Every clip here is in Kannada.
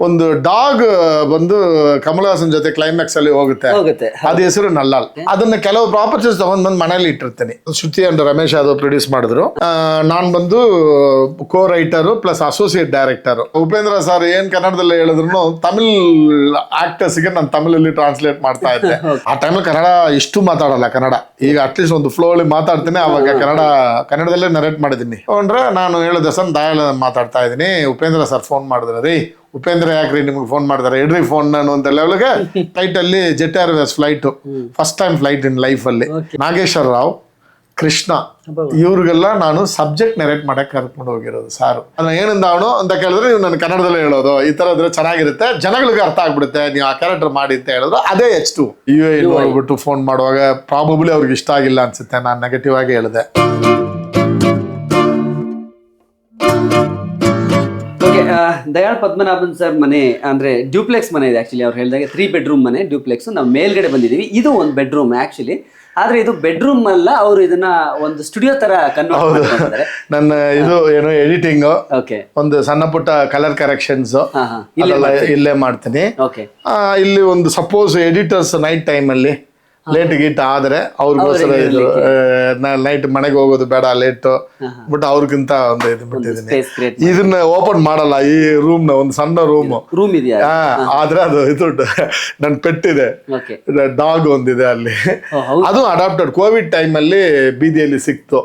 ಒಂದು ಡಾಗ್ ಬಂದು ಕಮಲಹಾಸನ್ ಜೊತೆ ಕ್ಲೈಮ್ಯಾಕ್ಸ್ ಅಲ್ಲಿ ಹೋಗುತ್ತೆ. ಹೋಗುತ್ತೆ ಅದ ಹೆಸರು ನಲ್ಲಾಲ್ ಅದನ್ನ ಕೆಲವು ಪ್ರಾಪರ್ಟೀಸ್ ತಗೊಂಡ್ ಬಂದು ಮನೇಲಿ ಇಟ್ಟಿರ್ತೀನಿ. ಶ್ರುತಿ ಅಂಡ್ ರಮೇಶ್ ಯಾದವ್ ಪ್ರೊಡ್ಯೂಸ್ ಮಾಡಿದ್ರು. ನಾನು ಬಂದು co writer plus associate director Upendra sir ಏನ್ ಕನ್ನಡದಲ್ಲಿ ಹೇಳಿದ್ರು ತಮಿಳ್ ಆಕ್ಟರ್ಸ್ಗೆ ನಾನು ತಮಿಳಲ್ಲಿ ಟ್ರಾನ್ಸ್ಲೇಟ್ ಮಾಡ್ತಾ ಇದ್ದೆ. ಆ ಟೈಮಲ್ಲಿ ಕನ್ನಡ ಇಷ್ಟು ಮಾತಾಡಲ್ಲ ಕನ್ನಡ. ಈಗ ಅಟ್ಲೀಸ್ಟ್ ಒಂದು ಫ್ಲೋ ಅಲ್ಲಿ ಮಾತಾಡ್ತೀನಿ ಅವಾಗ ಕನ್ನಡ ಕನ್ನಡದಲ್ಲೇ ನರೇಟ್ ಮಾಡಿದ್ದೀನಿ. ಅಂದ್ರೆ ನಾನು ಹೇಳಿದ ಸರ್ ದಯಾಳ ಮಾತಾಡ್ತಾ ಇದ್ದೀನಿ. ಉಪೇಂದ್ರ ಸರ್ ಫೋನ್ ಮಾಡಿದ್ರೆ ರೀ ಉಪೇಂದ್ರ ಯಾಕ್ರಿ ನಿಮ್ಗೆ ಫೋನ್ ಮಾಡ್ತಾರೆ? ಇಡ್ರಿ ಫೋನ್ ನಾನು ಅಂತ ಲೆವೆಲ್ಗೆ ಫ್ಲೈಟ್ ಅಲ್ಲಿ Jet Airways flight first time flight in life ಅಲ್ಲಿ. ನಾಗೇಶ್ವರ ರಾವ್ ಕೃಷ್ಣ ಇವ್ರಿಗೆಲ್ಲ ನಾನು ಸಬ್ಜೆಕ್ಟ್ ನೆರೇಟ್ ಮಾಡಕ್ ಕರ್ಕೊಂಡು ಹೋಗಿರೋದು ಸಾರು. ಅದನ್ನ ಏನಂದ ಅವನು ಅಂತ ಕೇಳಿದ್ರೆ ನೀವು ನನ್ನ ಕನ್ನಡದಲ್ಲೇ ಹೇಳೋದು. ಈ ತರ ಇದ್ರೆ ಚೆನ್ನಾಗಿರುತ್ತೆ. ಜನಗಳಿಗೆ ಅರ್ಥ ಆಗ್ಬಿಡುತ್ತೆ. ನೀವು ಆ ಕ್ಯಾರೆಕ್ಟರ್ ಮಾಡಿ ಅಂತ ಹೇಳಿದ್ರು. ಅದೇ ಎಚ್ ಟು ಯು ಎ ಹೋಗ್ಬಿಟ್ಟು ಫೋನ್ ಮಾಡುವಾಗ ಪ್ರಾಬಬ್ಲಿ ಅವ್ರಿಗೆ ಇಷ್ಟ ಆಗಿಲ್ಲ ಅನ್ಸುತ್ತೆ. ನಾನು ನೆಗೆಟಿವ್ ಆಗಿ ಹೇಳಿದೆ. ದಯಾಳ್ ಪದ್ಮನಾಭನ್ ಸರ್ ಮನೆ ಅಂದ್ರೆ ಡ್ಯೂಪ್ಲೆಕ್ಸ್ ಮನೆ ಇದೆ ಆಕ್ಚುಲಿ ಅವ್ರು ಹೇಳಿದಾಗ ತ್ರೀ ಬೆಡ್ರೂಮ್ ಮನೆ ಡ್ಯೂಪ್ಲೆಕ್ಸ್. ನಾವು ಮೇಲ್ಗಡೆ ಬಂದಿದ್ದೀವಿ. ಇದು ಒಂದು ಬೆಡ್ರೂಮ್ ಆಕ್ಚುಲಿ ಆದ್ರೆ ಇದು ಬೆಡ್ರೂಮ್ ಅಲ್ಲ ಅವರು ಇದನ್ನ ಒಂದು ಸ್ಟುಡಿಯೋ ತರ ಕನ್ವರ್ಟ್ ನನ್ನ ಇದು ಏನು ಎಡಿಟಿಂಗ್ ಓಕೆ ಒಂದು ಸಣ್ಣ ಪುಟ್ಟ ಕಲರ್ ಕರೆಕ್ಷನ್ಸ್ ಇಲ್ಲಿ ಮಾಡ್ತೀನಿ. ಇಲ್ಲಿ ಒಂದು ಸಪೋಸ್ ಎಡಿಟರ್ಸ್ ನೈಟ್ ಟೈಮಲ್ಲಿ ಲೇಟ್ ಗೀಟ್ ಆದ್ರೆ ಅವ್ರಿಗೋಸ್ಕರ ಇದು ನೈಟ್ ಮನೆಗೆ ಹೋಗೋದು ಬೇಡ ಲೇಟ್ ಬಟ್ ಅವ್ರಿಗಿಂತ ಒಂದು ಇದು ಬಿಟ್ಟಿದ್ದೀನಿ ಇದನ್ನ ಓಪನ್ ಮಾಡಲ್ಲ ಈ ರೂಮ್ನ ಒಂದು ಸಣ್ಣ ರೂಮ್ ರೂಮ್ ಇದೆಯಾ? ಆದ್ರೆ ಅದು ಇದು ನನ್ ಪೆಟ್ಟಿದೆ. ಡಾಗ್ ಒಂದಿದೆ ಅಲ್ಲಿ. ಅದು ಅಡಾಪ್ಟೆಡ್ ಕೋವಿಡ್ ಟೈಮ್ ಅಲ್ಲಿ ಬೀದಿಯಲ್ಲಿ ಸಿಕ್ತು.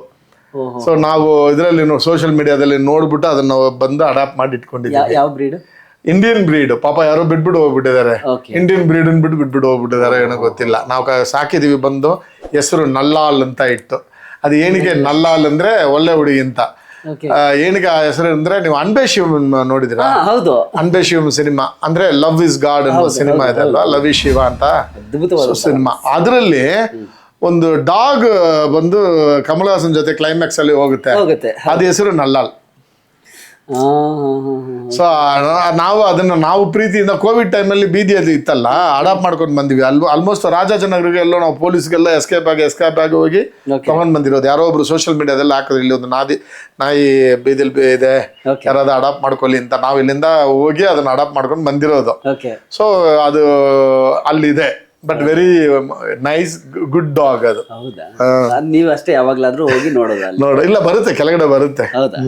ಸೊ ನಾವು ಇದರಲ್ಲಿ ಸೋಷಿಯಲ್ ಮೀಡಿಯಾದಲ್ಲಿ ನೋಡ್ಬಿಟ್ಟು ಅದನ್ನ ಬಂದು ಅಡಾಪ್ಟ್ ಮಾಡಿ ಇಟ್ಕೊಂಡಿದ್ದೀವಿ ಯಾವ ಬ್ರೀಡ್ ಇಂಡಿಯನ್ ಬ್ರೀಡ್ ಪಾಪ ಯಾರೋ ಬಿಟ್ಬಿಟ್ಟು ಹೋಗ್ಬಿಟ್ಟಿದ್ದಾರೆ. ಇಂಡಿಯನ್ ಬ್ರೀಡ್ ಬಿಟ್ಟು ಬಿಟ್ಬಿಟ್ಟು ಹೋಗ್ಬಿಟ್ಟಿದ್ದಾರೆ ಏನೋ ಗೊತ್ತಿಲ್ಲ. ನಾವು ಸಾಕಿದೀವಿ ಬಂದು ಹೆಸರು ನಲ್ಲಾಲ್ ಅಂತ ಇಟ್ಟು ಅದು ಏನಕ್ಕೆ ನಲ್ಲಾಲ್ ಅಂದ್ರೆ ಒಳ್ಳೆ ಹುಡುಗಿ ಅಂತ. ಏನಕ್ಕೆ ಆ ಹೆಸರು ಅಂದ್ರೆ ನೀವು ಅನ್ಬೆ ಶಿವಮ್ ನೋಡಿದಿರಾ ಹೌದು. ಅನ್ಬೆ ಶಿವಮ್ ಸಿನಿಮಾ. ಅಂದ್ರೆ ಲವ್ ಇಸ್ ಗಾಡ್ ಅನ್ನೋ ಸಿನಿಮಾ ಇದೆ ಅಲ್ವಾ? ಲವ್ ಇಸ್ ಶಿವ ಅಂತ ಸಿನಿಮಾ. ಅದರಲ್ಲಿ ಒಂದು ಡಾಗ್ ಬಂದು ಕಮಲ್ ಹಾಸನ್ ಜೊತೆ ಕ್ಲೈಮ್ಯಾಕ್ಸ್ ಅಲ್ಲಿ ಹೋಗುತ್ತೆ. ಅದ ಹೆಸರು ನಲ್ಲಾಲ್. ಸೊ ನಾವು ಅದನ್ನ ನಾವು ಪ್ರೀತಿಯಿಂದ ಕೋವಿಡ್ ಟೈಮಲ್ಲಿ ಬೀದಿಯಲ್ಲಿ ಇತ್ತಲ್ಲ ಅಡಾಪ್ಟ್ ಮಾಡ್ಕೊಂಡು ಬಂದಿವಿ. ಅಲ್ ಆಲ್ಮೋಸ್ಟ್ ರಾಜಾಜನಗರಿಗೆ ಎಲ್ಲೋ ನಾವು ಪೊಲೀಸ್ಗೆಲ್ಲ ಎಸ್ಕೇಪ್ ಆಗಿ ಎಸ್ಕೇಪ್ ಆಗಿ ಹೋಗಿ ತಗೊಂಡ್ ಬಂದಿರೋದು. ಯಾರೋ ಒಬ್ರು ಸೋಷಿಯಲ್ ಮೀಡಿಯಾದಲ್ಲಿ ಹಾಕಿದ್ರು ಇಲ್ಲಿ ಒಂದು ನಾದಿ ನಾಯಿ ಬೀದಿಲ್ ಬಿ- ಇದೆ ಯಾರಾದ್ರೂ ಅಡಾಪ್ಟ್ ಮಾಡ್ಕೊಳ್ಳಿ ಅಂತ ನಾವು ಇಲ್ಲಿಂದ ಹೋಗಿ ಅದನ್ನ ಅಡಾಪ್ಟ್ ಮಾಡ್ಕೊಂಡು ಬಂದಿರೋದು. ಸೊ ಅದು ಅಲ್ಲಿದೆ. But very nice good dog ಅದು. ಹೌದಾ? ಅದ್ ನೀವು ಅಷ್ಟೇ ಯಾವಾಗ್ಲಾದ್ರೂ ಹೋಗಿ ನೋಡೋದು ಅಲ್ಲಿ. ನೋಡು ಇಲ್ಲ ಬರುತ್ತೆ ಕೆಳಗಡೆ ಬರುತ್ತೆ. ಹೌದಾ?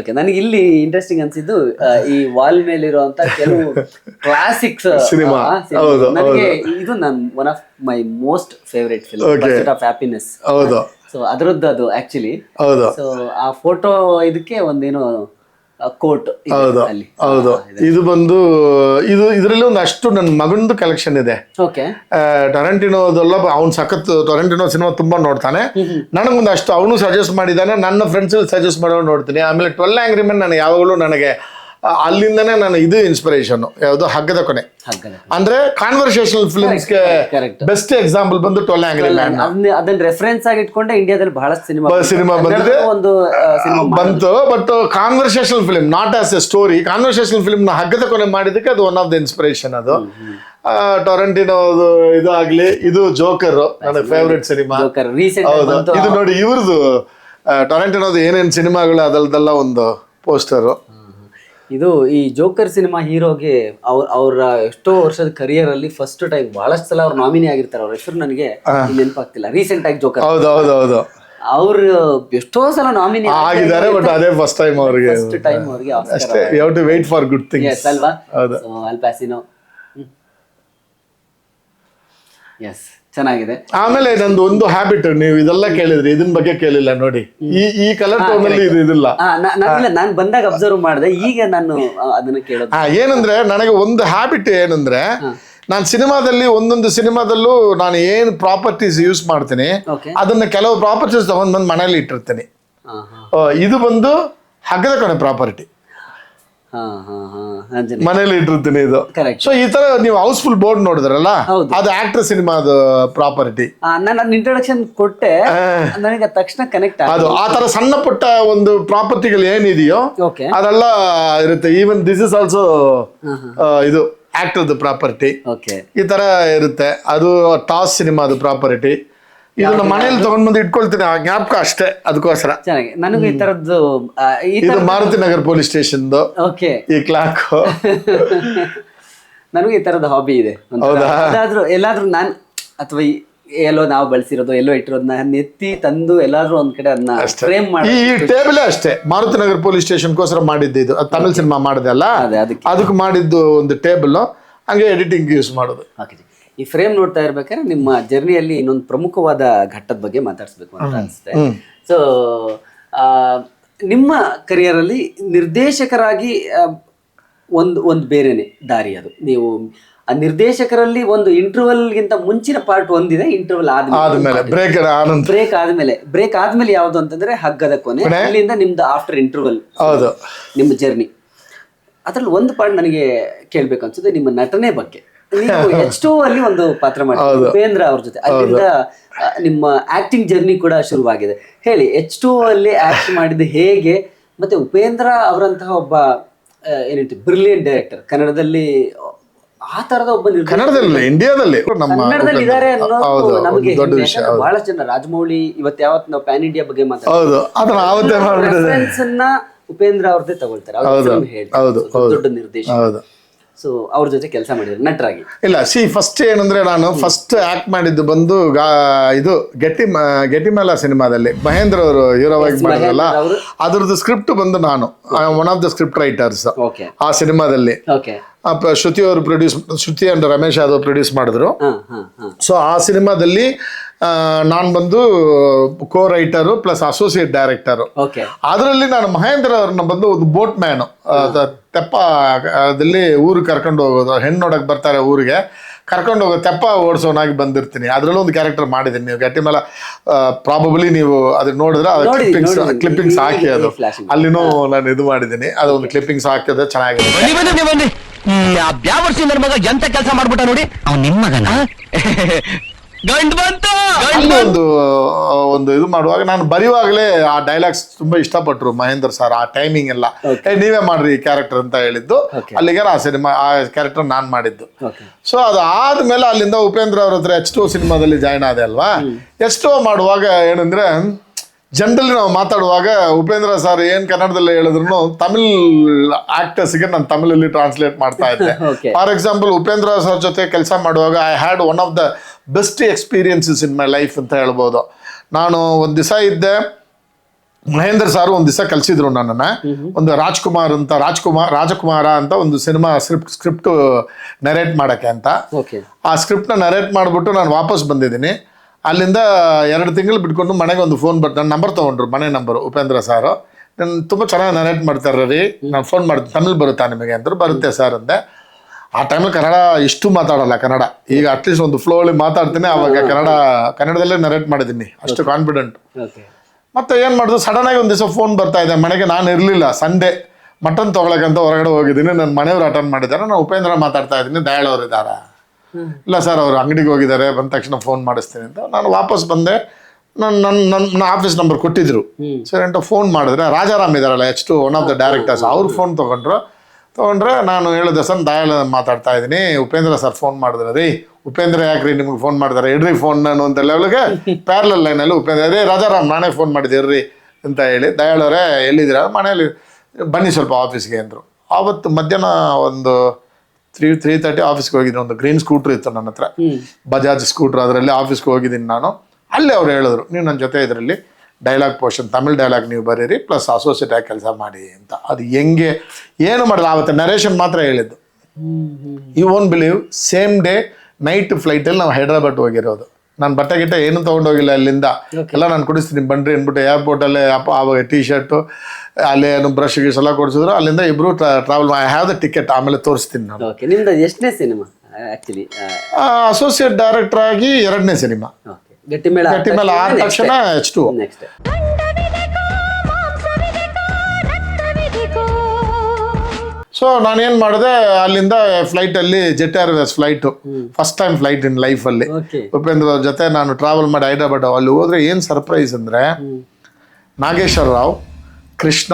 ಓಕೆ ನನಗೆ ಇಲ್ಲಿ ಇಂಟ್ರೆಸ್ಟಿಂಗ್ ಅನ್ಸಿದ್ದು ಆ, ಈ ವಾಲ್ ಮೇಲಿರುವಂತ ಕೆಲವು ಕ್ಲಾಸಿಕ್ಸ್ ಸಿನಿಮಾ. ಹೌದು, ನನಗೆ ಇದು ನನ್ one of my most favourite film Okay. Pursuit of happiness ಹೌದು. ಸೊ ಅದರದ್ದು ಅದು ಆಕ್ಚುಲಿ ಹೌದು. ಸೊ ಆ ಫೋಟೋ ಇದಕ್ಕೆ ಒಂದೇನೋ ಕೋಟ್ ಹೌದು ಹೌದು. ಇದು. ಬಂದು ಇದು ಇದರಲ್ಲಿ ಒಂದು ಅಷ್ಟು ನನ್ನ ಮಗನದು ಕಲೆಕ್ಷನ್ ಇದೆ. ಓಕೆ. ಟೊರೆಂಟಿನೋದೆಲ್ಲ ಅವ್ನು ಸಖತ್ ಟೊರೆಂಟಿನೋ ಸಿನಿಮಾ ತುಂಬಾ ನೋಡ್ತಾನೆ. ನನಗೊಂದು ಅಷ್ಟು ಅವನು ಸಜೆಸ್ಟ್ ಮಾಡಿದ್ದಾನೆ ನನ್ನ ಫ್ರೆಂಡ್ಸ್ ಸಜೆಸ್ಟ್ ಮಾಡೋ ನೋಡ್ತೀನಿ. ಆಮೇಲೆ ಟ್ವೆಲ್ ಆಂಗ್ರಿ ಮೆನ್ ನಾನು ಯಾವಾಗಲೂ ನನಗೆ ಅಲ್ಲಿಂದನೇ ನಾನು ಇದು ಇನ್ಸ್ಪಿರೇಷನ್ ಯಾವುದು ಹಗ್ಗದ ಕೊನೆ. ಅಂದ್ರೆ ಕಾನ್ವರ್ಸೇಷನಲ್ ಫಿಲ್ಮ್ಸ್ಗೆ ಬೆಸ್ಟ್ ಎಕ್ಸಾಂಪಲ್ ಬಂದು ಟೊಲೆ ಮ್ಯಾನ್ ಅದನ್ನ ರೆಫರೆನ್ಸ್ ಆಗಿ ಇಟ್ಕೊಂಡೆ ಇಂಡಿಯಾದಲ್ಲಿ ಬಹಳ ಸಿನಿಮಾ ಸಿನಿಮಾ ಬಂದಿದೆ. ಒಂದು ಬಂತು. But conversational film not as a story conversational ಫಿಲ್ಮ್ನ ಹಗ್ಗದ ಕೊನೆ ಮಾಡಿದಕ್ಕೆ ಅದು ಒನ್ ಆಫ್ ದ ಇನ್ಸ್ಪಿರೇಷನ್ ಅದು. ಟೊರೆಂಟಿನೋ ಇದು ಆಗ್ಲಿ ಇದು ಜೋಕರ್ ನನ್ನ ಫೇವ್ರೆಟ್ ಸಿನಿಮಾ ಇದು ನೋಡಿ ಇವ್ರದ್ದು ಟೊರೆಂಟಿನೋದು ಏನೇನ್ ಸಿನಿಮಾಗಳು ಅದಲ್ದೆಲ್ಲ ಒಂದು ಪೋಸ್ಟರ್ ಇದು ಈ ಜೋಕರ್ ಸಿನಿಮಾ ಹೀರೋಗೆ ಅವ್ರ ಅವರ ಎಷ್ಟೋ ವರ್ಷದ ಕರಿಯರ್ ಅಲ್ಲಿ ಫಸ್ಟ್ ಟೈಮ್ ಬಹಳಷ್ಟು ಸಲ ಅವ್ರು ನಾಮಿನಿ ಆಗಿರ್ತಾರೆ. ಅವ್ರ ಹೆಸರು ನನಗೆ ನೆನಪಾಗ್ತಿಲ್ಲ. ರೀಸೆಂಟ್ ಆಗಿ ಜೋಕರ್. ಹೌದು ಹೌದು ಹೌದು. ಅವ್ರು ಎಷ್ಟೋ ಸಲ ನಾಮಿನಿ ಆಗಿದ್ದಾರೆ ಬಟ್ ಅದೇ ಫಸ್ಟ್ ಟೈಮ್ ಅವರಿಗೆ. ಫಸ್ಟ್ ಟೈಮ್ ಅವ್ರಿಗೆ ಅಷ್ಟೇ. You to wait for good things yes ಅಲ್ವಾ? ಹೌದು. ಅಲ್ಪಾಸಿನೋ ಎಸ್ ಚೆನ್ನಾಗಿದೆ. ಆಮೇಲೆ ನಂದು ಒಂದು ಹ್ಯಾಬಿಟ್ ನೀವು ಇದೆಲ್ಲ ಕೇಳಿದ್ರಿ ಇದನ್ ಬಗ್ಗೆ ಕೇಳಿಲ್ಲ ನೋಡಿ. ಈ ಈ ಕಲರ್ ಟೋನ್ ಅಲ್ಲಿ ಇದು ಇದಿಲ್ಲ ನಾನು ಬಂದಾಗ ಅಬ್ಸರ್ವ್ ಮಾಡಿದೆ ಈಗ ನಾನು ಅದನ್ನ ಕೇಳೋದು. ಏನಂದ್ರೆ ನನಗೆ ಒಂದು ಹ್ಯಾಬಿಟ್ ಏನಂದ್ರೆ ನಾನು ಸಿನಿಮಾದಲ್ಲಿ ಒಂದೊಂದು ಸಿನಿಮಾದಲ್ಲೂ ನಾನು ಏನು ಪ್ರಾಪರ್ಟೀಸ್ ಯೂಸ್ ಮಾಡ್ತೀನಿ ಅದನ್ನ ಕೆಲವು ಪ್ರಾಪರ್ಟೀಸ್ ತಗೊಂಡ್ ಬಂದು ಮನೇಲಿ ಇಟ್ಟಿರ್ತೀನಿ. ಇದು ಬಂದು ಹಗ್ಗದ ಕೊನೆ ಪ್ರಾಪರ್ಟಿ ಮನೇಲಿ ಇಟ್ಟಿರ್ತೀನಿ ಇದು. ಸೊ ಈ ತರ ನೀವು ಹೌಸ್ಫುಲ್ ಬೋರ್ಡ್ ನೋಡಿದ್ರಲ್ಲ. ಅದು ಆಕ್ಟರ್ ಸಿನಿಮಾದ ಪ್ರಾಪರ್ಟಿ ನಾನು ಅದನ್ನ ಇಂಟ್ರೊಡಕ್ಷನ್ ಕೊಟ್ಟೆ ನನಗೆ ತಕ್ಷಣ ಕನೆಕ್ಟ್ ಅದು ಆ ತರ ಸಣ್ಣ ಪುಟ್ಟ ಒಂದು ಪ್ರಾಪರ್ಟಿಗಳು ಏನಿದೆಯೋ ಅದೆಲ್ಲ ಇರುತ್ತೆ. ಈವನ್ ದಿಸ್ ಇಸ್ ಆಲ್ಸೋ ಇದು ಆಕ್ಟರ್ದು ಪ್ರಾಪರ್ಟಿ ಈ ತರ ಇರುತ್ತೆ. ಅದು ಟಾಸ್ ಸಿನಿಮಾದು ಪ್ರಾಪರ್ಟಿ ಇದು ನಮ್ಮ ಮನೇಲಿ ತಗೊಂಡ್ ಬಂದು ಇಟ್ಕೊಳ್ತೀನಿ ಆ ಜ್ಞಾಪಕ ಅಷ್ಟೇ ಅದಕ್ಕೋಸ್ಕರ. ಚೆನ್ನಾಗಿ. ನನಗೆ ಈ ತರದ್ದು ಆ, ಈ ಇದು Maruti Nagar police station okay. ಈ ಕ್ಲಾಕ್. ನನಗೂ ಈ ತರದ ಹಾಬಿ ಇದೆ. ಒಂಥರ. ಹೌದಾ? ಅದಾದ್ರೂ ಎಲ್ಲಾದ್ರೂ ನಾನ್ ಅಥವಾ ಈ- ಎಲ್ಲೋ ನಾವು ಬಳಸಿರೋದು ಎಲ್ಲೋ ಇಟ್ಟಿರೋದನ್ನ ನೆತ್ತಿ ತಂದು ಎಲ್ಲಾದ್ರೂ ಒಂದ್ ಕಡೆ ಅದನ್ನ ಫ್ರೇಮ್ ಮಾಡಿ ಈ ಟೇಬಲ್ ಅಷ್ಟೇ. ಮಾರುತಿ ನಗರ್ ಪೊಲೀಸ್ ಸ್ಟೇಷನ್ಗೋಸ್ಕರ ಮಾಡಿದ್ದು ಇದು. ಅದು ತಮಿಳ್ ಸಿನಿಮಾ ಮಾಡಿದೆ ಅಲ್ಲ? ಅದೇ ಅದಕ್ಕೆ. ಅದಕ್ಕೆ ಮಾಡಿದ್ದು ಒಂದು ಟೇಬಲ್ ಹಂಗೆ ಎಡಿಟಿಂಗ್ ಯೂಸ್ ಮಾಡೋದು. ಓಕೆ ಜಿ. ಈ ಫ್ರೇಮ್ ನೋಡ್ತಾ ಇರ್ಬೇಕಾದ್ರೆ ನಿಮ್ಮ ಜರ್ನಿಯಲ್ಲಿ ಇನ್ನೊಂದು ಪ್ರಮುಖವಾದ ಘಟ್ಟದ ಬಗ್ಗೆ ಮಾತಾಡಿಸ್ಬೇಕು ಅಂತ ಅನಿಸುತ್ತೆ. ಸೊ ನಿಮ್ಮ ಕರಿಯರಲ್ಲಿ ಅಲ್ಲಿ ನಿರ್ದೇಶಕರಾಗಿ ಒಂದು ಒಂದು ಬೇರೆನೆ ದಾರಿ ಅದು. ನೀವು ಆ ನಿರ್ದೇಶಕರಲ್ಲಿ ಒಂದು ಇಂಟರ್ವಲ್ ಗಿಂತ ಮುಂಚಿನ ಪಾರ್ಟ್ ಒಂದಿದೆ ಇಂಟರ್ವಲ್ ಆದ್ಮೇಲೆ ಬ್ರೇಕ್ ಬ್ರೇಕ್ ಆದ್ಮೇಲೆ ಬ್ರೇಕ್ ಆದ್ಮೇಲೆ ಯಾವುದು ಅಂತಂದ್ರೆ ಹಗ್ಗದ ಕೊನೆ ಅಲ್ಲಿಂದ ನಿಮ್ದು ಆಫ್ಟರ್ ಇಂಟರ್ವಲ್ ಹೌದು. ನಿಮ್ಮ ಜರ್ನಿ. ಅದ್ರಲ್ಲಿ ಒಂದು ಪಾರ್ಟ್ ನನಗೆ ಕೇಳ್ಬೇಕು ಅನ್ಸುತ್ತೆ ನಿಮ್ಮ ನಟನೆ ಬಗ್ಗೆ. ಎಚ್ ಟು ಅಲ್ಲಿ ಒಂದು ಪಾತ್ರ ಮಾಡಿದ್ರು. ಉಪೇಂದ್ರ ಅವ್ರ ಜೊತೆ. ಅಲ್ಲಿಂದ ನಿಮ್ಮ ಆಕ್ಟಿಂಗ್ ಜರ್ನಿ ಕೂಡ ಶುರುವಾಗಿದೆ. ಹೇಳಿ ಎಚ್ ಟು ಅಲ್ಲಿ ಆಕ್ಟ್ ಮಾಡಿದ್ದು ಹೇಗೆ? ಮತ್ತೆ ಉಪೇಂದ್ರ ಅವರಂತಹ ಒಬ್ಬ ಏನಿತ್ತು? ಏನಂತ ಬ್ರಿಲಿಯಂಟ್ ಡೈರೆಕ್ಟರ್ ಕನ್ನಡದಲ್ಲಿ ಆ ತರದ ಒಬ್ಬ ಕನ್ನಡದಲ್ಲಿ ಇಂಡಿಯಾದಲ್ಲಿ ಕನ್ನಡದಲ್ಲಿ ಇದಾರೆ ಅನ್ನೋದು ನಮಗೆ ಬಹಳ ಜನ ರಾಜಮೌಳಿ ಇವತ್ತು ಯಾವತ್ತು ನಾವು ಪ್ಯಾನ್ ಇಂಡಿಯಾ ಬಗ್ಗೆ ಮಾತಾಡ್ತೀವಿ. ಉಪೇಂದ್ರ ಅವ್ರದ್ದೇ ತಗೊಳ್ತಾರೆ. ದೊಡ್ಡ ನಿರ್ದೇಶಕ ಹೌದು. ಸೊ ಅವ್ರ ಜೊತೆ ಕೆಲಸ ಮಾಡಿದ್ರು ನಟರಾಗಿ. ಇಲ್ಲ ಸಿ ಫಸ್ಟ್ ಏನಂದ್ರೆ ನಾನು ಫಸ್ಟ್ ಆಕ್ಟ್ ಮಾಡಿದ್ದು ಬಂದು ಗಾ- ಇದು ಗೆಟ್ಟಿ ಮ- ಗೆಟಿಮೇಲ ಸಿನಿಮಾದಲ್ಲಿ. ಮಹೇಂದ್ರ ಅವರು ಹೀರೋವಾಗಿ ಮಾಡಿದ್ರಲ್ಲ ಅವರು. ಅದ್ರದ್ದು ಸ್ಕ್ರಿಪ್ಟ್ ಬಂದು ನಾನು one of the script writers okay ಆ ಸಿನಿಮಾದಲ್ಲಿ. ಓಕೆ ಶ್ರುತಿ ಅವರು produce Shruti and Ramesh Yadav produce ಮಾಡಿದ್ರು. ಹಾ ಹಾ ಹಾ. ಸೊ ಆ ಸಿನಿಮಾದಲ್ಲಿ ನಾನು ಬಂದು co writer plus associate director okay ಅದರಲ್ಲಿ ನಾನು ಮಹೇಂದ್ರ ಅವ್ರನ್ನ ಬಂದು ಒಂದು ಬೋಟ್ ಮ್ಯಾನು ತೆಪ್ಪ ಅದಲ್ಲಿ ಊರಿಗೆ ಕರ್ಕೊಂಡು ಹೋಗೋದು. ಹೆಣ್ಣು ನೋಡಕ್ಕೆ ಬರ್ತಾರೆ ಊರಿಗೆ. ಕರ್ಕೊಂಡು ಹೋಗೋ ತೆಪ್ಪ ಓಡಿಸೋನಾಗಿ ಬಂದಿರ್ತೀನಿ. ಅದರಲ್ಲೂ ಒಂದು ಕ್ಯಾರೆಕ್ಟರ್ ಮಾಡಿದ್ದೀನಿ. ನೀವು ಗಟ್ಟಿ ಮೇಲೆ ಪ್ರಾಬಬ್ಲಿ ನೀವು ಅದನ್ನ ನೋಡಿದ್ರೆ ಅದು ಕ್ಲಿಪ್ಪಿಂಗ್ಸ್ ಕ್ಲಿಪ್ಪಿಂಗ್ಸ್ ಹಾಕಿ ಅದು. ಅಲ್ಲಿನೂ ನಾನು ಇದು ಮಾಡಿದ್ದೀನಿ. ಅದು ಒಂದು ಕ್ಲಿಪ್ಪಿಂಗ್ಸ್ ಹಾಕಿದ್ರೆ ಚೆನ್ನಾಗಿದೆ ಆ ಬ್ಯಾವರ್ಸಿ ನನ್ನ ಮಗ ಎಂತ ಕೆಲಸ ಮಾಡ್ಬಿಟ್ಟ ನೋಡಿ? ಅವ್ ನಿಮ್ ಮಗನ? ಗಂಡ್ ಬಂತು! ಅಲ್ಲಿ ಒಂದು ಒಂದು ಇದು ಮಾಡುವಾಗ ನಾನು ಬರೆಯುವಾಗಲೇ ಆ ಡೈಲಾಗ್ಸ್ ತುಂಬಾ ಇಷ್ಟಪಟ್ರು ಮಹೇಂದ್ರ ಸರ್ ಆ ಟೈಮಿಂಗ್ ಎಲ್ಲ. ಏ ನೀವೇ ಮಾಡ್ರಿ ಈ ಕ್ಯಾರೆಕ್ಟರ್ ಅಂತ ಹೇಳಿದ್ದು. ಅಲ್ಲಿಗೆ ಆ ಸಿನಿಮಾ ಆ ಕ್ಯಾರೆಕ್ಟರ್ ನಾನ್ ಮಾಡಿದ್ದು. ಸೊ ಅದು ಆದ್ಮೇಲೆ ಅಲ್ಲಿಂದ ಉಪೇಂದ್ರ ಅವ್ರ ಹತ್ರ ಎಚ್ ಟು ಸಿನಿಮಾದಲ್ಲಿ ಜಾಯ್ನ್ ಆದೆ ಅಲ್ವಾ? ಎಚ್ ಟು ಮಾಡುವಾಗ ಏನಂದ್ರೆ ಜನರಲಿ ನಾವು ಮಾತಾಡುವಾಗ ಉಪೇಂದ್ರ ಸರ್ ಏನ್ ಕನ್ನಡದಲ್ಲಿ ಹೇಳಿದ್ರು ತಮಿಳ್ ಆಕ್ಟರ್ಸ್ಗೆ ನಾನು ತಮಿಳಲ್ಲಿ ಟ್ರಾನ್ಸ್ಲೇಟ್ ಮಾಡ್ತಾ ಇದ್ದೆ. ಫಾರ್ ಎಕ್ಸಾಂಪಲ್ ಉಪೇಂದ್ರ ಸರ್ ಜೊತೆ ಕೆಲಸ ಮಾಡುವಾಗ I had one of the best experiences in my life ಅಂತ ಹೇಳ್ಬೋದು. ನಾನು ಒಂದು ದಿವಸ ಇದ್ದೆ ಮಹೇಂದ್ರ ಸಾರು ಒಂದು ದಿವಸ ಕಲಿಸಿದ್ರು ನನ್ನನ್ನ. ಒಂದು ರಾಜ್ಕುಮಾರ್ ಅಂತ ರಾಜ್ಕುಮಾರ್ ರಾಜಕುಮಾರ ಅಂತ ಒಂದು ಸಿನಿಮಾ ಸ್ಕ್ರಿಪ್ಟ್ ಸ್ಕ್ರಿಪ್ಟ್ ನರೇಟ್ ಮಾಡಕ್ಕೆ ಅಂತ. ಆ ಸ್ಕ್ರಿಪ್ಟ್ನ ನರೇಟ್ ಮಾಡಿಬಿಟ್ಟು ನಾನು ವಾಪಸ್ ಬಂದಿದ್ದೀನಿ. ಅಲ್ಲಿಂದ ಎರಡು ತಿಂಗಳು ಬಿಟ್ಕೊಂಡು ಮನೆಗೆ ಒಂದು ಫೋನ್ ಬರ್ ನನ್ನ ನಂಬರ್ ತೊಗೊಂಡ್ರು ಮನೆ ನಂಬರು ಉಪೇಂದ್ರ ಸಾರು. ನಾನು ತುಂಬ ಚೆನ್ನಾಗಿ ನರೇಟ್ ಮಾಡ್ತಾರೆ ರೀ. ನಾನು ಫೋನ್ ಮಾಡ್ತೀನಿ. ತಮಿಳ್ ಬರುತ್ತಾ ನಿಮಗೆ ಅಂದರು ಬರುತ್ತೆ ಸರ್ ಅಂದೆ. ಆ ಟೈಮಲ್ಲಿ ಕನ್ನಡ ಇಷ್ಟು ಮಾತಾಡಲ್ಲ ಕನ್ನಡ. ಈಗ ಅಟ್ಲೀಸ್ಟ್ ಒಂದು ಫ್ಲೋಲಿ ಮಾತಾಡ್ತೀನಿ ಅವಾಗ ಕನ್ನಡ ಕನ್ನಡದಲ್ಲೇ ನರೇಟ್ ಮಾಡಿದ್ದೀನಿ. ಅಷ್ಟು ಕಾನ್ಫಿಡೆಂಟ್ ಮತ್ತೆ ಏನು ಮಾಡಿದ್ರು ಸಡನ್ ಆಗಿ ಒಂದು ದಿವಸ ಫೋನ್ ಬರ್ತಾ ಇದೆ. ಮನೆಗೆ ನಾನು ಇರಲಿಲ್ಲ. ಸಂಡೇ ಮಟನ್ ತೊಗೊಳಕಂತ ಹೊರಗಡೆ ಹೋಗಿದ್ದೀನಿ. ನನ್ನ ಮನೆಯವ್ರು ಅಟೆಂಡ್ ಮಾಡಿದ್ದಾರೆ. ನಾನು ಉಪೇಂದ್ರ ಮಾತಾಡ್ತಾ ಇದ್ದೀನಿ. ದಯಾಳ್ ಅವ್ರು ಇದ್ದಾರೆ ಇಲ್ಲ ಸರ್ ಅವರು ಅಂಗಡಿಗೆ ಹೋಗಿದ್ದಾರೆ ಬಂದ ತಕ್ಷಣ ಫೋನ್ ಮಾಡಿಸ್ತೀನಿ ಅಂತ. ನಾನು ವಾಪಸ್ ಬಂದೆ. ನನ್ನ ನನ್ನ ನನ್ನ ಆಫೀಸ್ ನಂಬರ್ ಕೊಟ್ಟಿದ್ರು. ಸರ್ ಅಂತ ಫೋನ್ ಮಾಡಿದ್ರೆ ರಾಜಾರಾಮ್ ಇದಾರಲ್ಲ H two one of the directors ಅವ್ರು ಫೋನ್ ತೊಗೊಂಡ್ರು. ತೊಗೊಂಡ್ರೆ ನಾನು ಹೇಳಿದೆ ಸರ್ ದಯಾಳ ಮಾತಾಡ್ತಾ ಇದ್ದೀನಿ. ಉಪೇಂದ್ರ ಸರ್ ಫೋನ್ ಮಾಡಿದ್ರೆ. ರೀ ಉಪೇಂದ್ರ ಯಾಕ್ರಿ ನಿಮ್ಗೆ ಫೋನ್ ಮಾಡಿದಾರೆ? ಇಡ್ರಿ ಫೋನ್ ನಾನು ಅಂತ ಲೆವೆಲ್ಗೆ ಪ್ಯಾರಲಲ್ ಲೈನಲ್ಲಿ ಉಪೇಂದ್ರ ಅದೇ ರಾಜಾರಾಮ್ ನಾನೇ ಫೋನ್ ಮಾಡಿದ್ದೀರಿ ಇರ್ರಿ ಅಂತ ಹೇಳಿ ದಯಾಳ್ ಅವರೇ ಎಲ್ಲಿದ್ದೀರಾ? ಮನೇಲಿ ಬನ್ನಿ ಸ್ವಲ್ಪ ಆಫೀಸ್ಗೆ ಅಂದರು. ಆವತ್ತು ಮಧ್ಯಾಹ್ನ ಒಂದು ತ್ರೀ ತ್ರೀ ತರ್ಟಿ ಆಫೀಸ್ಗೆ ಹೋಗಿದ್ದೆ. ಒಂದು ಗ್ರೀನ್ ಸ್ಕೂಟ್ರ್ ಇತ್ತು ನನ್ನ ಹತ್ರ. ಬಜಾಜ್ ಸ್ಕೂಟ್ರ್ ಅದರಲ್ಲಿ ಆಫೀಸ್ಗೆ ಹೋಗಿದ್ದೀನಿ ನಾನು. ಅಲ್ಲೇ ಅವ್ರು ಹೇಳಿದ್ರು ನೀವು ನನ್ನ ಜೊತೆ ಇದರಲ್ಲಿ ಡೈಲಾಗ್ ಪೋರ್ಷನ್ ತಮಿಳ್ ಡೈಲಾಗ್ ನೀವು ಬರೀರಿ ಪ್ಲಸ್ ಅಸೋಸಿಯೇಟ್ ಆಗಿ ಕೆಲಸ ಮಾಡಿ ಅಂತ. ಅದು ಹೆಂಗೆ ಏನು ಮಾಡಲ್ಲ ಆವತ್ತು ನರೇಷನ್ ಮಾತ್ರ ಹೇಳಿದ್ದು. You won't believe same day night ಫ್ಲೈಟಲ್ಲಿ ನಾವು ಹೈದ್ರಾಬಾದ್ ಹೋಗಿರೋದು. ನಾನು ಬಟ್ಟೆ ಗಿಟ್ಟೆ ಏನು ತೊಗೊಂಡೋಗಿಲ್ಲ ಅಲ್ಲಿಂದ. ಎಲ್ಲ ನಾನು ಕೊಡಿಸ್ತೀನಿ. ಬನ್ರಿ ಅಂದ್ಬಿಟ್ಟು ಏರ್ಪೋರ್ಟಲ್ಲೇ ಅಪ್ಪ ಆವಾಗ ಟೀ ಶರ್ಟು ಅಲ್ಲೇ ಏನು ಬ್ರಷ್ ಸಲ ಎಲ್ಲ ಕೊಡಿಸಿದ್ರು. ಅಲ್ಲಿಂದ ಇಬ್ಬರು travel I have the ticket ಆಮೇಲೆ ತೋರಿಸ್ತೀನಿ ನಾನು. ಓಕೆ ನಿಮ್ದು ಎಷ್ಟನೇ ಸಿನಿಮಾ ಆಕ್ಚುಲಿ ಅಸೋಸಿಯೇಟ್ ಡೈರೆಕ್ಟರ್ ಆಗಿ ಎರಡನೇ ಸಿನಿಮಾ ಓಕೆ ಗಟ್ಟಿಮೇಳ ಗಟ್ಟಿ ಮೇಲೆ ಆದ ತಕ್ಷಣ ಎಚ್ ಟು ನೆಕ್ಸ್ಟ್ ಸೊ ನಾನೇನು ಮಾಡಿದೆ ಅಲ್ಲಿಂದ ಫ್ಲೈಟ್ ಅಲ್ಲಿ Jet Airways flight first time flight in life ಅಲ್ಲಿ. ಉಪೇಂದ್ರ ಅವ್ರ ಜೊತೆ ನಾನು ಟ್ರಾವೆಲ್ ಮಾಡಿ ಹೈದರಾಬಾದ್ ಅಲ್ಲಿ ಹೋದ್ರೆ ಏನು ಸರ್ಪ್ರೈಸ್ ಅಂದ್ರೆ ನಾಗೇಶ್ವರ ರಾವ್ ಕೃಷ್ಣ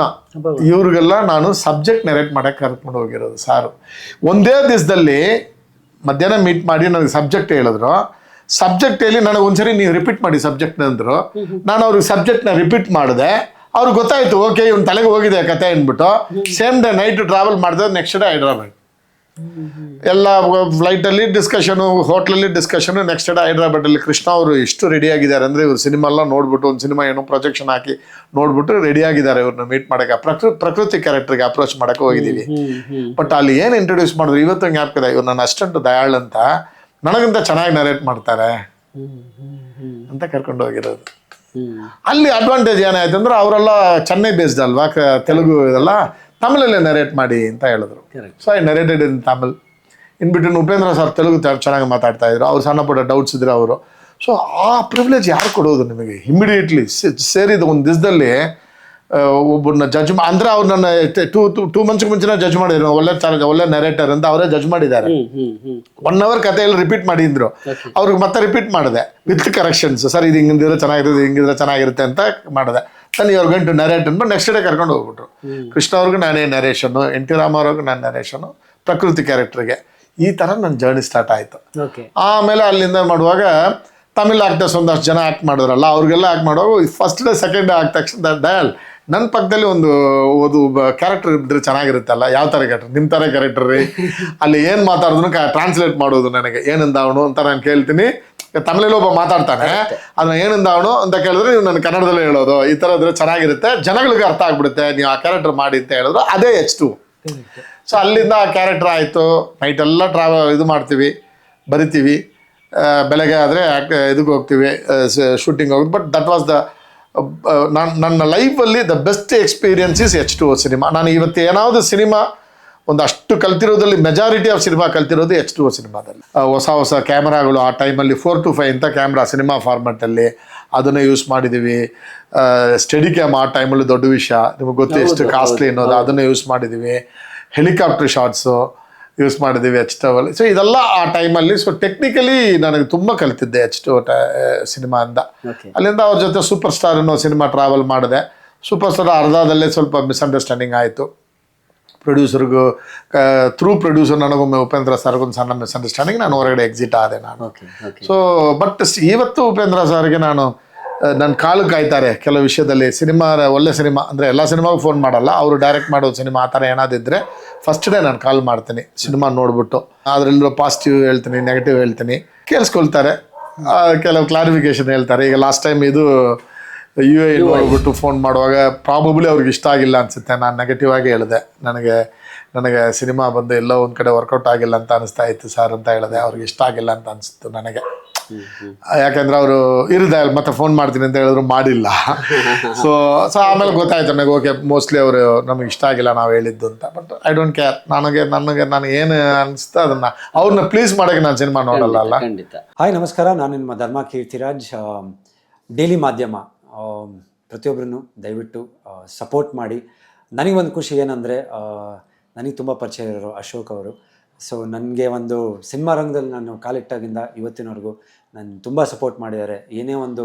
ಇವ್ರಿಗೆಲ್ಲ ನಾನು ಸಬ್ಜೆಕ್ಟ್ ನೆರೇಟ್ ಮಾಡಕ್ಕೆ ಕರ್ಕೊಂಡು ಹೋಗಿರೋದು ಸಾರು. ಒಂದೇ ದಿವಸದಲ್ಲಿ ಮಧ್ಯಾಹ್ನ ಮೀಟ್ ಮಾಡಿ ನನಗೆ ಸಬ್ಜೆಕ್ಟ್ ಹೇಳಿದ್ರು. ಸಬ್ಜೆಕ್ಟ್ ಹೇಳಿ ನನಗೆ ಒಂದ್ಸರಿ ನೀವು ರಿಪೀಟ್ ಮಾಡಿ ಸಬ್ಜೆಕ್ಟ್ ಅಂದ್ರು. ನಾನು ಅವ್ರಿಗೆ ಸಬ್ಜೆಕ್ಟ್ನ ರಿಪೀಟ್ ಮಾಡಿದೆ. ಅವ್ರಿಗೆ ಗೊತ್ತಾಯ್ತು ಓಕೆ ಇವ್ನ ತಲೆಗೆ ಹೋಗಿದೆ ಕತೆ ಅಂದ್ಬಿಟ್ಟು. ಸೇಮ್ ಡೇ ನೈಟ್ ಟ್ರಾವೆಲ್ ಮಾಡಿದೆ ನೆಕ್ಸ್ಟ್ ಡೇ ಹೈದ್ರಾಬಾದ್. ಎಲ್ಲ ಫ್ಲೈಟಲ್ಲಿ ಡಿಸ್ಕಷನು ಹೋಟ್ಲಲ್ಲಿ ಡಿಸ್ಕಷನು ನೆಕ್ಸ್ಟ್ ಡೇ ಹೈದ್ರಾಬಾದಲ್ಲಿ ಕೃಷ್ಣ ಅವರು ಎಷ್ಟು ರೆಡಿ ಆಗಿದ್ದಾರೆ ಅಂದರೆ ಇವ್ರು ಸಿನಿಮಾ ಎಲ್ಲ ನೋಡ್ಬಿಟ್ಟು ಒಂದು ಸಿನಿಮಾ ಏನೋ ಪ್ರೊಜೆಕ್ಷನ್ ಹಾಕಿ ನೋಡ್ಬಿಟ್ಟು ರೆಡಿ ಆಗಿದ್ದಾರೆ ಇವ್ರನ್ನ ಮೀಟ್ ಮಾಡೋಕೆ ಪ್ರಕೃತಿ ಪ್ರಕೃತಿ ಕ್ಯಾರೆಕ್ಟರ್ಗೆ ಅಪ್ರೋಚ್ ಮಾಡೋಕೆ ಹೋಗಿದ್ದೀವಿ. ಬಟ್ ಅಲ್ಲಿ ಏನು ಇಂಟ್ರೊಡ್ಯೂಸ್ ಮಾಡಿದ್ರು ಇವತ್ತು ಜ್ಞಾಪಕ ಇದೆ ಇವ್ರು ನನ್ನ ಅಷ್ಟಂಟು ದಯಾಳ್ ಅಂತ. ನನಗಿಂತ ಚೆನ್ನಾಗಿ ನರೇಟ್ ಮಾಡ್ತಾರೆ. ಅಂತ ಕರ್ಕೊಂಡು ಹೋಗಿರೋದು. ಅಲ್ಲಿ ಅಡ್ವಾಂಟೇಜ್ ಏನಾಯ್ತು ಅಂದ್ರೆ ಅವರೆಲ್ಲ ಚೆನ್ನೈ ಬೇಸ್ಡ್ ಅಲ್ವಾ? ತೆಲುಗು ಇದೆಲ್ಲ ತಮಿಳಲ್ಲೇ ನರೇಟ್ ಮಾಡಿ ಅಂತ ಹೇಳಿದ್ರು. So I narrated in Tamil in between Upendra sir Telugu ಚೆನ್ನಾಗಿ ಮಾತಾಡ್ತಾ ಇದ್ರು. ಅವ್ರು ಸಣ್ಣ ಪುಟ್ಟ ಡೌಟ್ಸ್ ಇದ್ರು ಅವರು. ಸೊ ಆ ಪ್ರಿವಿಲೇಜ್ ಯಾರು ಕೊಡೋದು ನಿಮಗೆ? ಇಮಿಡಿಯೇಟ್ಲಿ ಸೇರಿದ ಒಂದು ದಿವಸದಲ್ಲಿ ಒಬ್ಬರನ್ನ ಜಡ್ಜ್ ಅಂದ್ರೆ ಅವ್ರು ನನ್ನ ಟೂ ಟೂ ಮಂತ್ಸ್ ಮುಂಚೆನೇ ಜಡ್ಜ್ ಮಾಡಿದ್ರು ಒಳ್ಳೆ ತರ ಒಳ್ಳೆ ನೆರೇಟರ್ ಅಂತ ಅವರೇ ಜಡ್ಜ್ ಮಾಡಿದ್ದಾರೆ. ಒನ್ ಅವರ್ ಕಥೆಯಲ್ಲಿ ರಿಪೀಟ್ ಮಾಡಿದ್ರು. ಅವ್ರಿಗೆ ಮತ್ತೆ ರಿಪೀಟ್ ಮಾಡಿದೆ. ವಿತ್ ಕರೆಕ್ಷನ್ಸ್ ಸರ್ ಇದು ಹಿಂಗಿದ್ರೆ ಚೆನ್ನಾಗಿರುತ್ತೆ ಹಿಂಗಿದ್ರೆ ಚೆನ್ನಾಗಿರುತ್ತೆ ಅಂತ ಮಾಡಿದೆ. ನಾನು ಇವ್ರ ಗಂಟು ನೆರೇಟ್ ಅಂದ್ಬಿಟ್ಟು ನೆಕ್ಸ್ಟ್ ಡೇ ಕರ್ಕೊಂಡು ಹೋಗ್ಬಿಟ್ರು. ಕೃಷ್ಣ ಅವ್ರಿಗೂ ನಾನೇ ನೆರೇಷನ್ನು ಎನ್ ಟಿ ರಾಮವ್ರಿಗೂ ನಾನು ನೆರೇಷನ್ನು ಪ್ರಕೃತಿ ಕ್ಯಾರೆಕ್ಟರ್ಗೆ ಈ ಥರ ನನ್ನ ಜರ್ನಿ ಸ್ಟಾರ್ಟ್ ಆಯಿತು. ಆಮೇಲೆ ಅಲ್ಲಿಂದ ಮಾಡುವಾಗ ತಮಿಳ್ ಆಕ್ಟರ್ಸ್ ಒಂದಷ್ಟು ಜನ ಆ್ಯಕ್ಟ್ ಮಾಡಿದ್ರಲ್ಲ ಅವ್ರಿಗೆಲ್ಲ ಆ್ಯಕ್ಟ್ ಮಾಡುವಾಗ ಫಸ್ಟ್ ಡೇ ಸೆಕೆಂಡ್ ಡೇ ಆದ ತಕ್ಷಣ ದಯಾಳ್ ನನ್ನ ಪಕ್ಕದಲ್ಲಿ ಒಂದು ಓದು ಕ್ಯಾರೆಕ್ಟರ್ ಇದ್ರೆ ಚೆನ್ನಾಗಿರುತ್ತಲ್ಲ? ಯಾವ ಥರ ಕ್ಯಾರೆಕ್ಟರ್ ನಿಮ್ಮ ಥರ ಕ್ಯಾರೆಕ್ಟರ್ ರೀ. ಅಲ್ಲಿ ಏನು ಮಾತಾಡಿದ್ರು ಟ್ರಾನ್ಸ್ಲೇಟ್ ಮಾಡೋದು ನನಗೆ. ಏನಿಂದ ಅವನು ಅಂತ ನಾನು ಕೇಳ್ತೀನಿ. ತಮಿಳಲ್ಲಿ ಒಬ್ಬ ಮಾತಾಡ್ತಾನೆ. ಅದನ್ನ ಏನಿಂದ ಅವನು ಅಂತ ಕೇಳಿದ್ರೆ ನೀವು ನನ್ನ ಕನ್ನಡದಲ್ಲೇ ಹೇಳೋದು. ಈ ಥರ ಇದ್ರೆ ಚೆನ್ನಾಗಿರುತ್ತೆ. ಜನಗಳಿಗೆ ಅರ್ಥ ಆಗ್ಬಿಡುತ್ತೆ. ನೀವು ಆ ಕ್ಯಾರೆಕ್ಟರ್ ಮಾಡಿ ಅಂತ ಹೇಳಿದ್ರು. ಅದೇ ಎಚ್ ಟು ಸೊ ಅಲ್ಲಿಂದ ಆ ಕ್ಯಾರೆಕ್ಟರ್ ಆಯಿತು. ನೈಟೆಲ್ಲ ಟ್ರಾವೆಲ್ ಇದು ಮಾಡ್ತೀವಿ. ಬರಿತೀವಿ. ಬೆಳಗ್ಗೆ ಆದರೆ ಇದಕ್ಕೆ ಹೋಗ್ತೀವಿ. ಶೂಟಿಂಗ್ ಹೋಗೋದು ಬಟ್ ದಟ್ ವಾಸ್ ದ ನಾನು ನನ್ನ ಲೈಫಲ್ಲಿ the best experience is H two cinema ನಾನು ಇವತ್ತು ಏನಾದರೂ ಸಿನಿಮಾ ಒಂದು ಅಷ್ಟು ಕಲ್ತಿರೋದ್ರಲ್ಲಿ ಮೆಜಾರಿಟಿ ಆಫ್ ಸಿನಿಮಾ ಕಲ್ತಿರೋದು ಎಚ್ ಟು ಸಿನಿಮಾದಲ್ಲಿ ಆ, ಹೊಸ ಹೊಸ ಕ್ಯಾಮ್ರಾಗಳು ಆ ಟೈಮಲ್ಲಿ ಫೋರ್ ಟು ಫೈವ್ ಅಂತ ಕ್ಯಾಮ್ರಾ ಸಿನಿಮಾ ಫಾರ್ಮೆಟಲ್ಲಿ ಅದನ್ನು ಯೂಸ್ ಮಾಡಿದ್ದೀವಿ ಸ್ಟಡಿ ಕ್ಯಾಮ್ ಆ ಟೈಮಲ್ಲಿ ದೊಡ್ಡ ವಿಷಯ. ನಿಮಗೆ ಗೊತ್ತು ಎಷ್ಟು ಕಾಸ್ಟ್ಲಿ ಅನ್ನೋದು ಅದನ್ನು ಯೂಸ್ ಮಾಡಿದ್ದೀವಿ ಹೆಲಿಕಾಪ್ಟರ್ ಶಾಟ್ಸು ಯೂಸ್ ಮಾಡಿದ್ದೀವಿ ಎಚ್ ಟವಲ್ಲಿ ಸೊ ಇದೆಲ್ಲ ಆ ಟೈಮಲ್ಲಿ ಸೊ ಟೆಕ್ನಿಕಲಿ ನನಗೆ ತುಂಬ ಕಲಿತಿದ್ದೆ ಎಚ್ ಟು ಸಿನಿಮಾ ಅಂತ. ಅಲ್ಲಿಂದ ಅವ್ರ ಜೊತೆ ಸೂಪರ್ ಸ್ಟಾರ್ ಅನ್ನೋ ಸಿನಿಮಾ ಟ್ರಾವೆಲ್ ಮಾಡಿದೆ. ಸೂಪರ್ ಸ್ಟಾರ್ ಅರ್ಧದಲ್ಲೇ ಸ್ವಲ್ಪ ಮಿಸ್ಅಂಡರ್ಸ್ಟ್ಯಾಂಡಿಂಗ್ ಆಯಿತು. ಪ್ರೊಡ್ಯೂಸರ್ಗೂ ಥ್ರೂ ಪ್ರೊಡ್ಯೂಸರ್ ನನಗೊಮ್ಮೆ ಉಪೇಂದ್ರ ಸರ್ಗೊಂದು ಸಣ್ಣ ಮಿಸ್ಅಂಡರ್ಸ್ಟ್ಯಾಂಡಿಂಗ್ ನಾನು ಹೊರಗಡೆ ಎಕ್ಸಿಟ್ ಆದೆ ನಾನು. ಸೊ ಬಟ್ ಇವತ್ತು ಉಪೇಂದ್ರ ಸರ್ಗೆ ನಾನು ನನ್ನ ಕಾಲು ಕಾಯ್ತಾರೆ ಕೆಲವು ವಿಷಯದಲ್ಲಿ. ಸಿನಿಮಾ ಒಳ್ಳೆ ಸಿನಿಮಾ ಅಂದರೆ ಎಲ್ಲ ಸಿನಿಮಾಗೂ ಫೋನ್ ಮಾಡಲ್ಲ. ಅವರು ಡೈರೆಕ್ಟ್ ಮಾಡೋ ಸಿನಿಮಾ ಆ ಥರ ಏನಾದಿದ್ರೆ ಫಸ್ಟ್ ಡೇ ನಾನು ಕಾಲ್ ಮಾಡ್ತೀನಿ ಸಿನಿಮಾ ನೋಡ್ಬಿಟ್ಟು. ಅದರಲ್ಲಿರೋ ಪಾಸಿಟಿವ್ ಹೇಳ್ತೀನಿ ನೆಗೆಟಿವ್ ಹೇಳ್ತೀನಿ. ಕೇಳಿಸ್ಕೊಳ್ತಾರೆ. ಕೆಲವು ಕ್ಲಾರಿಫಿಕೇಶನ್ ಹೇಳ್ತಾರೆ. ಈಗ ಲಾಸ್ಟ್ ಟೈಮ್ ಇದು ಯು ಎ ಹೋಗ್ಬಿಟ್ಟು ಫೋನ್ ಮಾಡುವಾಗ ಪ್ರಾಬಬ್ಲಿ ಅವ್ರಿಗೆ ಇಷ್ಟ ಆಗಿಲ್ಲ ಅನಿಸುತ್ತೆ. ನಾನು ನೆಗೆಟಿವ್ ಆಗಿ ಹೇಳಿದೆ. ನನಗೆ ನನಗೆ ಸಿನಿಮಾ ಬಂದು ಎಲ್ಲೋ ಒಂದು ಕಡೆ ವರ್ಕೌಟ್ ಆಗಿಲ್ಲ ಅಂತ ಅನಿಸ್ತಾ ಇತ್ತು ಸರ್ ಅಂತ ಹೇಳಿದೆ. ಅವ್ರಿಗೆ ಇಷ್ಟ ಆಗಿಲ್ಲ ಅಂತ ಅನಿಸ್ತು ನನಗೆ. ಯಾಕಂದ್ರೆ ಅವರು ಇರಿದೆ ಮತ್ತೆ ಫೋನ್ ಮಾಡ್ತೀನಿ ಅಂತ ಹೇಳಿದ್ರು ಮಾಡಿಲ್ಲ. ಸೊ ಸೊ ಆಮೇಲೆ ಗೊತ್ತಾಯ್ತು ನನಗೆ ಓಕೆ ಮೋಸ್ಟ್ಲಿ ಅವರು ನಮಗೆ ಇಷ್ಟ ಆಗಿಲ್ಲ ನಾವು ಹೇಳಿದ್ದು ಅಂತ. ಬಟ್ ಐ ಡೋಂಟ್ ಕೇರ್ ನನಗೆ ನನಗೆ ನಾನು ಏನು ಅನಿಸ್ತಾ ಅದನ್ನ ಅವ್ರನ್ನ ಪ್ಲೀಸ್ ಮಾಡೋಕೆ ನಾನು ಸಿನಿಮಾ ನೋಡಲ್ಲ ಅಲ್ಲ? ಖಂಡಿತ. ಹಾಯ್ ನಮಸ್ಕಾರ. ನಾನು ನಿಮ್ಮ ಧರ್ಮ ಕೀರ್ತಿರಾಜ್. ಡೈಲಿ ಮಾಧ್ಯಮ. ಪ್ರತಿಯೊಬ್ಬರನ್ನು ದಯವಿಟ್ಟು ಸಪೋರ್ಟ್ ಮಾಡಿ. ನನಗೆ ಒಂದು ಖುಷಿ ಏನಂದರೆ ನನಗೆ ತುಂಬ ಪರಿಚಯ ಇರೋರು ಅಶೋಕ್ ಅವರು. ಸೊ ನನಗೆ ಒಂದು ಸಿನಿಮಾ ರಂಗದಲ್ಲಿ ನಾನು ಕಾಲಿಟ್ಟಾಗಿಂದ ಇವತ್ತಿನವರೆಗೂ ನಾನು ತುಂಬ ಸಪೋರ್ಟ್ ಮಾಡಿದ್ದಾರೆ. ಏನೇ ಒಂದು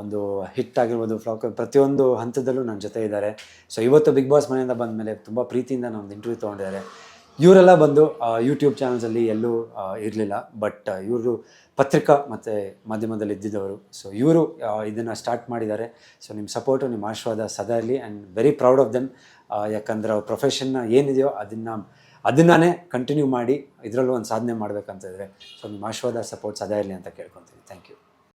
ಒಂದು ಹಿಟ್ ಆಗಿರ್ಬೋದು ಫ್ಲಾಕ್ ಪ್ರತಿಯೊಂದು ಹಂತದಲ್ಲೂ ನನ್ನ ಜೊತೆ ಇದ್ದಾರೆ. ಸೊ ಇವತ್ತು ಬಿಗ್ ಬಾಸ್ ಮನೆಯಿಂದ ಬಂದ ಮೇಲೆ ತುಂಬ ಪ್ರೀತಿಯಿಂದ ಒಂದು ಇಂಟರ್ವ್ಯೂ ತೊಗೊಂಡಿದ್ದಾರೆ. ಇವರೆಲ್ಲ ಬಂದು ಯೂಟ್ಯೂಬ್ ಚಾನಲ್ಸಲ್ಲಿ ಎಲ್ಲೂ ಇರಲಿಲ್ಲ. ಬಟ್ ಇವರು ಪತ್ರಿಕಾ ಮತ್ತು ಮಾಧ್ಯಮದಲ್ಲಿ ಇದ್ದಿದ್ದವರು. ಸೊ ಇವರು ಇದನ್ನು ಸ್ಟಾರ್ಟ್ ಮಾಡಿದ್ದಾರೆ. ಸೊ ನಿಮ್ಮ ಸಪೋರ್ಟು ನಿಮ್ಮ ಆಶೀರ್ವಾದ ಸದಾ ಇರಲಿ. And very proud of them ಯಾಕಂದ್ರೆ ಅವ್ರ ಪ್ರೊಫೆಷನ್ನ ಏನಿದೆಯೋ ಅದನ್ನು ಅದನ್ನೇ ಕಂಟಿನ್ಯೂ ಮಾಡಿ ಇದರಲ್ಲೂ ಒಂದು ಸಾಧನೆ ಮಾಡಬೇಕಂತ ಇದ್ರೆ ಸೊ ನಿಮ್ಮ ಆಶೀರ್ವಾದ ಸಪೋರ್ಟ್ ಸದಾ ಇರಲಿ ಅಂತ ಕೇಳ್ಕೊತೀನಿ ಥ್ಯಾಂಕ್ ಯು